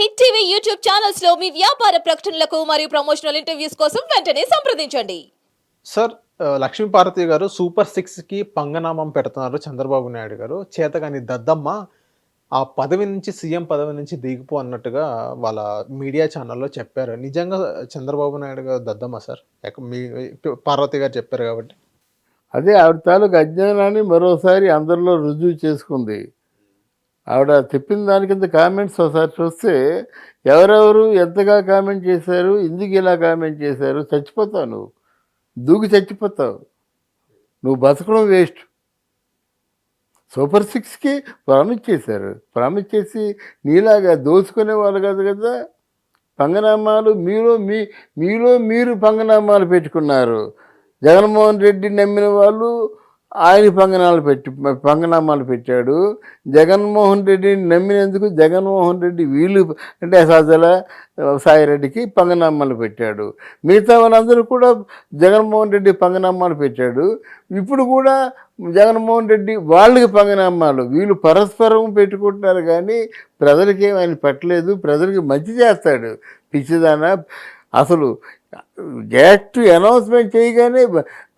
Hit TV YouTube ఛానల్స్లో మీ వ్యాపార ప్రకటనలకు మరియు ప్రమోషనల్ ఇంటర్వ్యూస్ కోసం వెంటనే సంప్రదించండి. సార్ లక్ష్మీపార్వతి గారు సూపర్ సిక్స్కి పంగనామం పెడుతున్నారు చంద్రబాబు నాయుడు గారు. చేతగాని దద్దమ్మ ఆ పదవి నుంచి సీఎం పదవి నుంచి దిగిపో అన్నట్టుగా వాళ్ళ మీడియా ఛానల్లో చెప్పారు. నిజంగా చంద్రబాబు నాయుడు గారు దద్దమ్మ సార్? ఎక్క- మీ పార్వతి గారు చెప్పారు కాబట్టి. అదే ఆవిడ తాలూకు అజ్ఞానాన్ని మరోసారి అందరిలో రుజువు చేసుకుంది. ఆవిడ చెప్పిన దాని కింద కామెంట్స్ ఒకసారి చూస్తే ఎవరెవరు ఎంతగా కామెంట్ చేశారు ఎందుకు ఇలా కామెంట్ చేశారు చచ్చిపోతావు నువ్వు. దూకి చచ్చిపోతావు. నువ్వు బతకడం వేస్ట్ సూపర్ సిక్స్కి ప్రామిస్ చేశారు. ప్రామిస్ చేసి నీలాగా దోచుకునే వాళ్ళు కాదు కదా. పంగనామాలు మీలో మీ మీలో మీరు పంగనామాలు పెట్టుకున్నారు. జగన్మోహన్ రెడ్డి నమ్మిన వాళ్ళు ఆయన పంగనాలు పెట్టి పంగనామాలు పెట్టాడు. జగన్మోహన్ రెడ్డిని నమ్మినందుకు జగన్మోహన్ రెడ్డి వీళ్ళు అంటే సజ్జల సాయిరెడ్డికి పంగనామాలు పెట్టాడు. మిగతా వాళ్ళందరూ కూడా జగన్మోహన్ రెడ్డి పంగనామాలు పెట్టాడు. ఇప్పుడు కూడా జగన్మోహన్ రెడ్డి వాళ్ళకి పంగనామాలు వీళ్ళు పరస్పరం పెట్టుకుంటున్నారు కానీ ప్రజలకి ఆయన పెట్టలేదు ప్రజలకి మంచి చేస్తాడు. పిచ్చిదాన అసలు డైరెక్ట్ అనౌన్స్మెంట్ చేయగానే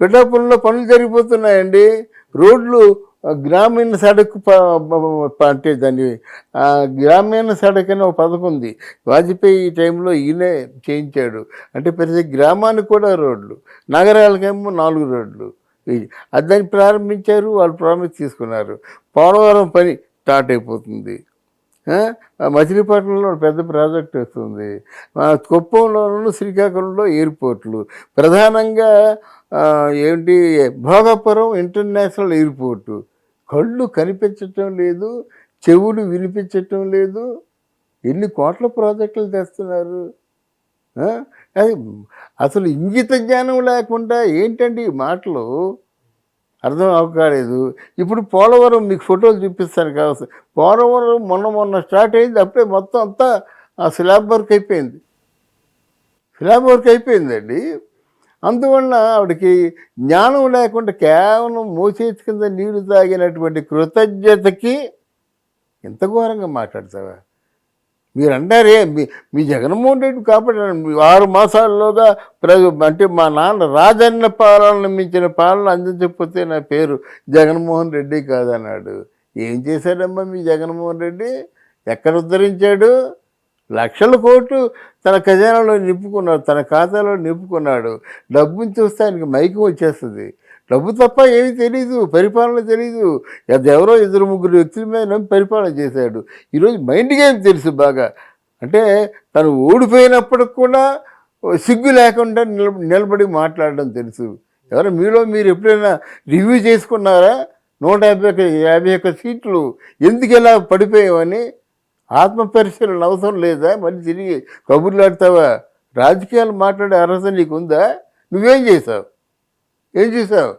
పిఠాపురంలో పనులు జరిగిపోతున్నాయండి. రోడ్లు గ్రామీణ సడక్ ప- అంటే దాన్ని గ్రామీణ సడక్ అనే ఒక పథకం ఉంది. వాజ్పేయి టైంలో ఈయనే చేయించాడు. అంటే ప్రతి గ్రామానికి కూడా రోడ్లు నగరాలకేమో నాలుగు రోడ్లు. అది దాన్ని ప్రారంభించారు వాళ్ళు ప్రామిస్ తీసుకున్నారు. పోలవరం పని స్టార్ట్ అయిపోతుంది. మచిలీపట్నంలో పెద్ద ప్రాజెక్ట్ వస్తుంది. కుప్పంలోనూ శ్రీకాకుళంలో ఎయిర్పోర్ట్లు. ప్రధానంగా ఏంటి భోగాపురం ఇంటర్నేషనల్ ఎయిర్పోర్టు. కళ్ళు కనిపించటం లేదు చెవులు వినిపించటం లేదు. ఎన్ని కోట్ల ప్రాజెక్టులు తెస్తున్నారు? అది అసలు ఇంగిత జ్ఞానం లేకుండా ఏంటండి ఈ మాటలు? అర్థం అవ్వకాలేదు ఇప్పుడు పోలవరం మీకు ఫోటోలు చూపిస్తాను కావచ్చు పోలవరం మొన్న మొన్న స్టార్ట్ అయింది అప్పుడే మొత్తం అంతా ఆ స్లాబ్ వర్క్ అయిపోయింది. స్లాబ్ వర్క్ అయిపోయిందండి. అందువలన ఆవిడకి జ్ఞానం లేకుండా కేవలం మోసేతి కింద నీళ్ళు తాగినటువంటి కృతజ్ఞతకి ఎంత ఘోరంగా మాట్లాడతావా? మీరు అంటారే మీ మీ జగన్మోహన్ రెడ్డి కాబట్టి మీ ఆరు మాసాల్లోగా ప్రజ అంటే మా నాన్న రాజన్న పాలన మించిన పాలన అందించకపోతే నా పేరు జగన్మోహన్ రెడ్డి కాదన్నాడు. ఏం చేశాడమ్మా మీ జగన్మోహన్ రెడ్డి? ఎక్కడ ఉద్ధరించాడు? లక్షల కోట్లు తన ఖజానాలో నింపుకున్నాడు తన ఖాతాలో నింపుకున్నాడు. డబ్బుని చూస్తే ఆయనకి మైకం వచ్చేస్తుంది. డబ్బు తప్ప ఏమీ తెలీదు పరిపాలన తెలియదు ఎవరో ఇద్దరు ముగ్గురు వ్యక్తుల మీద పరిపాలన చేశాడు. ఈరోజు మైండ్ గేమ్ తెలుసు బాగా? అంటే తను ఓడిపోయినప్పటికి కూడా సిగ్గు లేకుండా నిలబడి మాట్లాడడం తెలుసు. ఎవరు మీలో మీరు ఎప్పుడైనా రివ్యూ చేసుకున్నారా? నూట యాభై యాభై ఒక్క సీట్లు ఎందుకు ఇలా పడిపోయావని? ఆత్మ పరిశీలన అవసరం లేదా? మళ్ళీ తిరిగి కబుర్లు ఆడతావా రాజకీయాలు మాట్లాడే అర్హత నీకు ఉందా నువ్వేం చేసావు ఏం చేసావు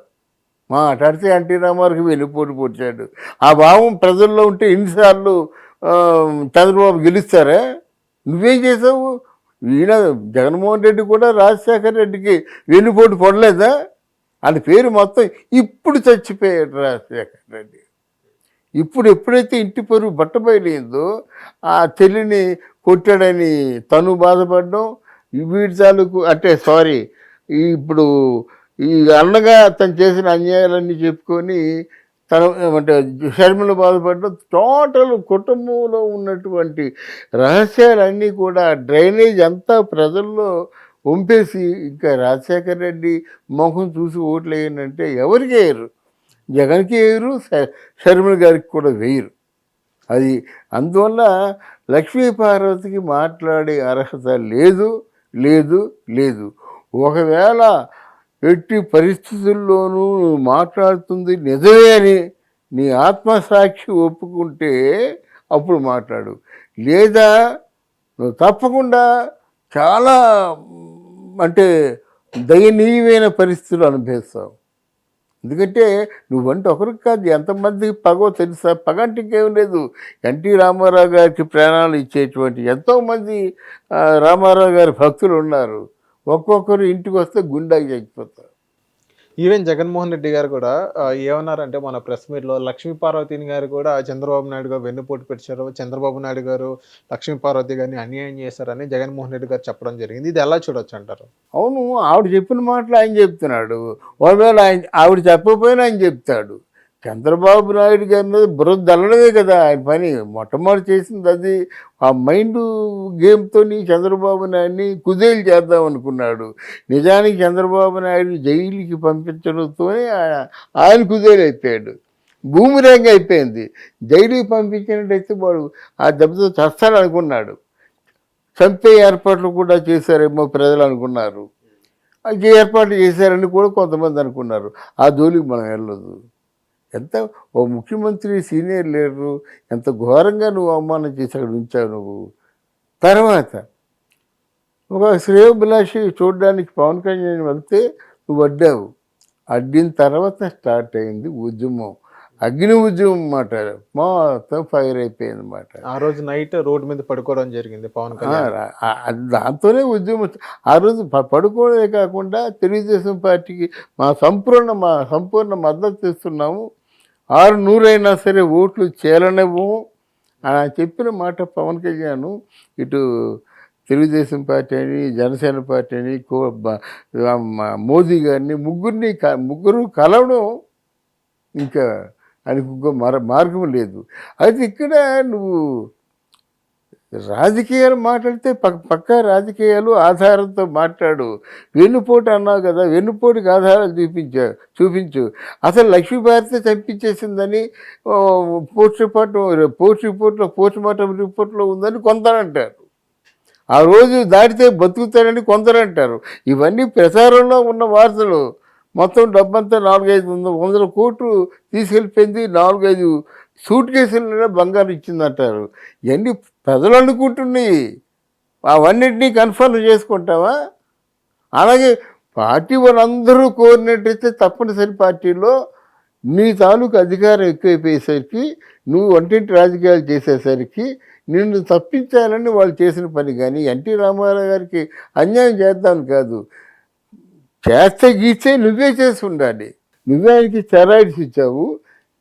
మాట్లాడితే ఎన్టీ రామారావుకి వెళ్ళిపోటు పొడిచాడు. ఆ భావం ప్రజల్లో ఉంటే ఎన్నిసార్లు చంద్రబాబు గెలుస్తారా? నువ్వేం చేసావు ఈయన జగన్మోహన్ రెడ్డి కూడా రాజశేఖర రెడ్డికి వెన్నుపోటు పడలేదా? ఆయన పేరు మొత్తం ఇప్పుడు చచ్చిపోయాడు రాజశేఖర రెడ్డి. ఇప్పుడు ఎప్పుడైతే ఇంటి పరువు బట్టబయలైందో ఆ చెల్లిని కొట్టాడని తను బాధపడడం వీడి తాలూకు అంటే సారీ ఇప్పుడు ఈ అన్నగా తను చేసిన అన్యాయాలన్నీ చెప్పుకొని తన అంటే షర్మిల బాధపడడం టోటల్ కుటుంబంలో ఉన్నటువంటి రహస్యాలన్నీ కూడా డ్రైనేజ్ అంతా ప్రజల్లో వంపేసి ఇంకా రాజశేఖర రెడ్డి మొహం చూసి ఓట్లు వేయనంటే ఎవరికి వేయరు? జగన్కి వేయరు షర్మిల గారికి కూడా వేయరు. అది అందువల్ల లక్ష్మీ పార్వతికి మాట్లాడే అర్హత లేదు లేదు లేదు. ఒకవేళ ఎట్టి పరిస్థితుల్లోనూ నువ్వు మాట్లాడుతుంది నిజమే అని నీ ఆత్మసాక్షి ఒప్పుకుంటే అప్పుడు మాట్లాడు. లేదా నువ్వు తప్పకుండా చాలా అంటే దయనీయమైన పరిస్థితులు అనుభవిస్తావు. ఎందుకంటే నువ్వంటే ఒకరికి కాదు ఎంతమందికి పగో తెలుసా? పగ అంటే ఇంకేం లేదు. ఎన్టీ రామారావు గారికి ప్రాణాలు ఇచ్చేటువంటి ఎంతోమంది రామారావు గారి భక్తులు ఉన్నారు. ఒక్కొక్కరు ఇంటికి వస్తే గుండాకి చచ్చిపోతారు ఈవెన్ జగన్మోహన్ రెడ్డి గారు కూడా ఏమన్నారంటే మన ప్రెస్ మీట్లో లక్ష్మీ పార్వతిని గారు కూడా చంద్రబాబు నాయుడు గారు వెన్నుపోటు పెట్టారు చంద్రబాబు నాయుడు గారు లక్ష్మీ పార్వతి గారిని అన్యాయం చేశారని జగన్మోహన్ రెడ్డి గారు చెప్పడం జరిగింది. ఇది ఎలా చూడొచ్చు అంటారు? అవును ఆవిడ చెప్పిన మాటలు ఆయన చెప్తున్నాడు. ఒకవేళ ఆయన ఆవిడ చెప్పకపోయినా ఆయన చెప్తాడు. చంద్రబాబు నాయుడు గారి మీద బురద దల్లడమే కదా ఆయన పని. మొట్టమొదటి చేసింది అది ఆ మైండ్ గేమ్తో చంద్రబాబు నాయుడిని కుదేలు చేద్దాం అనుకున్నాడు. నిజానికి చంద్రబాబు నాయుడు జైలుకి పంపించడంతోనే ఆయన కుదేలు అయిపోయాడు. భూమి భూమిరంగ అయిపోయింది. జైలుకి పంపించినట్టయితే వాడు ఆ దెబ్బతో చస్తాడు అనుకున్నాడు చంపే ఏర్పాట్లు కూడా చేశారేమో ప్రజలు అనుకున్నారు. ఏర్పాట్లు చేశారని కూడా కొంతమంది అనుకున్నారు. ఆ జోలికి మనం వెళ్ళదు ఎంత ఓ ముఖ్యమంత్రి సీనియర్ లీడరు ఎంత ఘోరంగా నువ్వు అవమానం చేసి అక్కడ ఉంచావు నువ్వు. తర్వాత ఒక శ్రేయోభిలాషి చూడడానికి పవన్ కళ్యాణ్ వెళ్తే నువ్వు అడ్డావు. అడ్డిన తర్వాత స్టార్ట్ అయింది ఉద్యమం. అగ్ని ఉద్యమం అన్నమాట. మొత్తం ఫైర్ అయిపోయింది అన్నమాట. ఆ రోజు నైట్ రోడ్డు మీద పడుకోవడం జరిగింది పవన్ కళ్యాణ్. దాంతోనే ఉద్యమం. ఆ రోజు పడుకోవడమే కాకుండా తెలుగుదేశం పార్టీకి మా సంపూర్ణ మా సంపూర్ణ మద్దతు ఇస్తున్నాము. ఆరు నూరైనా సరే ఓట్లు చేరనివ్వు అని చెప్పిన మాట పవన్ కళ్యాణ్ ఇటు తెలుగుదేశం పార్టీ అని జనసేన పార్టీ అని కో- మోదీ గారిని ముగ్గురిని క- ముగ్గురు కలవడం ఇంకా ఆయనకు ఇంకో మర మార్గం లేదు. అయితే ఇక్కడ నువ్వు రాజకీయాలు మాట్లాడితే పక్క పక్క రాజకీయాలు ఆధారంతో మాట్లాడు. వెన్నుపోటు అన్నావు కదా వెన్నుపోటుకి ఆధారాలు చూపించా చూపించు. అసలు లక్ష్మీభారతి చంపించేసిందని పోస్ట్ రిపోర్ట్ పోస్ట్ రిపోర్ట్లో పోస్ట్ మార్టం రిపోర్ట్లో ఉందని కొందరంటారు. ఆ రోజు దాటితే బతుకుతారని కొందరంటారు. ఇవన్నీ ప్రచారంలో ఉన్న వార్తలు. మొత్తం డబ్బంతా నాలుగైదు వందల వందల కోట్లు తీసుకెళ్ళిపోయింది నాలుగైదు సూట్ కేసులలో బంగారం ఇచ్చిందంటారు. ఇవన్నీ ప్రజలు అనుకుంటున్నాయి. అవన్నిటినీ కన్ఫర్మ్ చేసుకుంటావా? అలాగే పార్టీ వాళ్ళందరూ కోరినట్టయితే తప్పనిసరి పార్టీలో నీ తాలూకు అధికారం ఎక్కువైపోయేసరికి నువ్వు వంటింటి రాజకీయాలు చేసేసరికి నిన్ను తప్పించాలని వాళ్ళు చేసిన పని కానీ ఎన్టీ రామారావు గారికి అన్యాయం చేద్దాం కాదు. చేస్తే గీస్తే నువ్వే చేసి ఉండాలి. నువ్వే ఆయనకి స్టెరాయిడ్స్ ఇచ్చావు.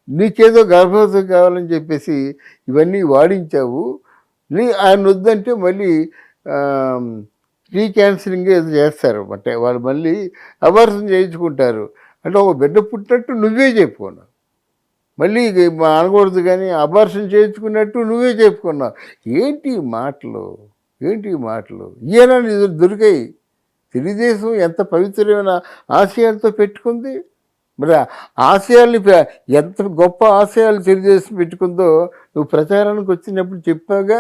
నీకేదో గర్భవతం కావాలని చెప్పేసి ఇవన్నీ వాడించావు. నీ ఆయన వద్దంటే మళ్ళీ ప్రీ ఏదో చేస్తారు. అంటే వాళ్ళు మళ్ళీ అబార్షన్ చేయించుకుంటారు. అంటే ఒక బిడ్డ పుట్టినట్టు నువ్వే చెప్పుకున్నావు. మళ్ళీ అనకూడదు కానీ అబార్షన్ చేయించుకున్నట్టు నువ్వే చెప్పుకున్నావు. ఏంటి మాటలు? ఏంటి మాటలు? ఈయన నీకు దొరికాయి. తెలుగుదేశం ఎంత పవిత్రమైన ఆశయాలతో పెట్టుకుంది. మరి ఆశయాల్ని ఎంత గొప్ప ఆశయాలు తెలుగుదేశం పెట్టుకుందో నువ్వు ప్రచారానికి వచ్చినప్పుడు చెప్పాగా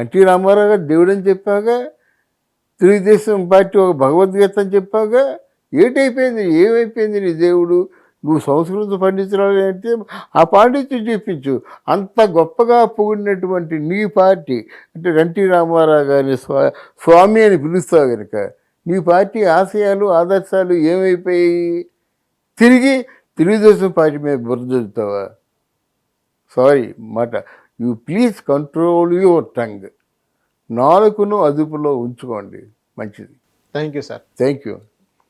ఎన్టీ రామారావు గారు దేవుడని చెప్పాగా తెలుగుదేశం పార్టీ ఒక భగవద్గీత అని చెప్పాగా ఏటైపోయింది ఏమైపోయింది నీ దేవుడు? నువ్వు సంస్కృతం పండితురాలు అంటే ఆ పాండిత్యం చూపించు. అంత గొప్పగా పొగిడినటువంటి నీ పార్టీ అంటే ఎన్టీ రామారావు గారిని స్వా స్వామి అని పిలుస్తావు కనుక నీ పార్టీ ఆశయాలు ఆదర్శాలు ఏమైపోయాయి? తిరిగి తెలుగుదేశం పార్టీ మీద బురదలుతావా సారీ మాట. You please control your tongue. నాలుగును అదుపులో ఉంచుకోండి. మంచిది. Thank you sir thank you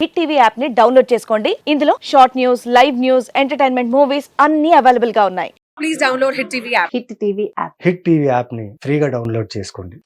hit TV యాప్ని డౌన్లోడ్ చేసుకోండి. ఇందులో short news live news entertainment movies అన్ని అవైలబుల్గా ఉన్నాయి. Please download Hit TV app. Hit TV app hit TV యాప్ని ఫ్రీగా డౌన్లోడ్ చేసుకోండి.